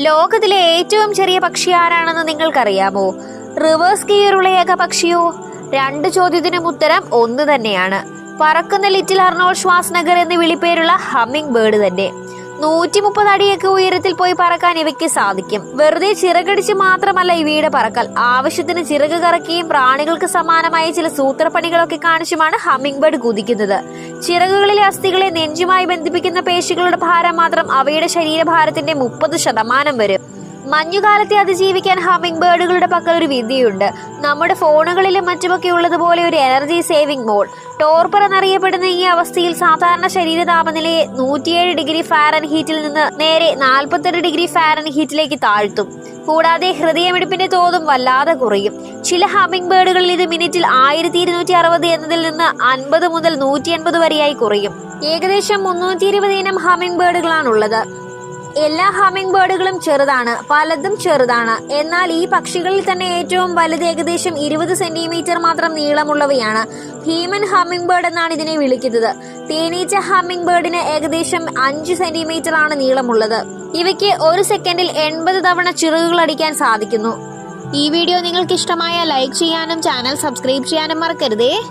ലോകത്തിലെ ഏറ്റവും ചെറിയ പക്ഷി ആരാണെന്ന് നിങ്ങൾക്കറിയാമോ? റിവേഴ്സ് ഗിയറുള്ള ഏക പക്ഷിയോ? രണ്ട് ചോദ്യത്തിനും ഉത്തരം ഒന്ന് തന്നെയാണ്. പറക്കുന്ന ലിറ്റിൽ അർണോൾ ശ്വാസ്നഗർ എന്ന് വിളിപ്പേരുള്ള ഹമ്മിങ് ബേർഡ് തന്നെ. നൂറ്റി മുപ്പത് അടിയൊക്കെ ഉയരത്തിൽ പോയി പറക്കാൻ ഇവയ്ക്ക് സാധിക്കും. വെറുതെ ചിറകടിച്ച് മാത്രമല്ല ഇവയുടെ പറക്കൽ. ആവശ്യത്തിന് ചിറക് കറക്കിയും പ്രാണികൾക്ക് സമാനമായ ചില സൂത്രപ്പണികളൊക്കെ കാണിച്ചുമാണ് ഹമ്മിങ് ബേർഡ് കുതിക്കുന്നത്. ചിറകുകളിലെ അസ്ഥികളെ നെഞ്ചുമായി ബന്ധിപ്പിക്കുന്ന പേശികളുടെ ഭാരം മാത്രം അവയുടെ ശരീരഭാരത്തിന്റെ മുപ്പത് ശതമാനം വരും. മഞ്ഞുകാലത്തെ അതിജീവിക്കാൻ ഹമ്മിങ് ബേർഡുകളുടെ പക്കൽ ഒരു വിധിയുണ്ട് നമ്മുടെ ഫോണുകളിലും മറ്റുമൊക്കെ ഉള്ളതുപോലെ ഒരു എനർജി സേവിംഗ് മോഡ്. ടോർപ്പർ എന്നറിയപ്പെടുന്ന ഈ അവസ്ഥയിൽ സാധാരണ ശരീര താപനിലയെ നൂറ്റിയേഴ് ഡിഗ്രി ഫാരൻ ഹീറ്റിൽ നിന്ന് നേരെ നാൽപ്പത്തെട്ട് ഡിഗ്രി ഫാരൻ ഹീറ്റിലേക്ക് താഴ്ത്തും. കൂടാതെ ഹൃദയമിടിപ്പിന്റെ തോതും വല്ലാതെ കുറയും. ചില ഹമ്മിങ് ബേർഡുകളിൽ ഇത് മിനിറ്റിൽ ആയിരത്തി ഇരുന്നൂറ്റി അറുപത് എന്നതിൽ നിന്ന് അൻപത് മുതൽ നൂറ്റി എൺപത് വരെയായി കുറയും. ഏകദേശം മുന്നൂറ്റി ഇരുപത് ഇനം ഹമ്മിങ് ബേർഡുകളാണുള്ളത്. എല്ലാ ഹമ്മിങ് ബേർഡുകളും ചെറുതാണ് പലതും ചെറുതാണ്. എന്നാൽ ഈ പക്ഷികളിൽ തന്നെ ഏറ്റവും വലുത് ഏകദേശം ഇരുപത് സെന്റിമീറ്റർ മാത്രം നീളമുള്ളവയാണ്. ഹ്യൂമൻ ഹമ്മിങ് ബേർഡ് എന്നാണ് ഇതിനെ വിളിക്കുന്നത്. തേനീച്ച ഹമ്മിങ് ബേർഡിന് ഏകദേശം അഞ്ച് സെന്റിമീറ്റർ ആണ് നീളമുള്ളത്. ഇവയ്ക്ക് ഒരു സെക്കൻഡിൽ എൺപത് തവണ ചിറകുകൾ അടിക്കാൻ സാധിക്കുന്നു. ഈ വീഡിയോ നിങ്ങൾക്ക് ഇഷ്ടമായ ലൈക്ക് ചെയ്യാനും ചാനൽ സബ്സ്ക്രൈബ് ചെയ്യാനും മറക്കരുതേ.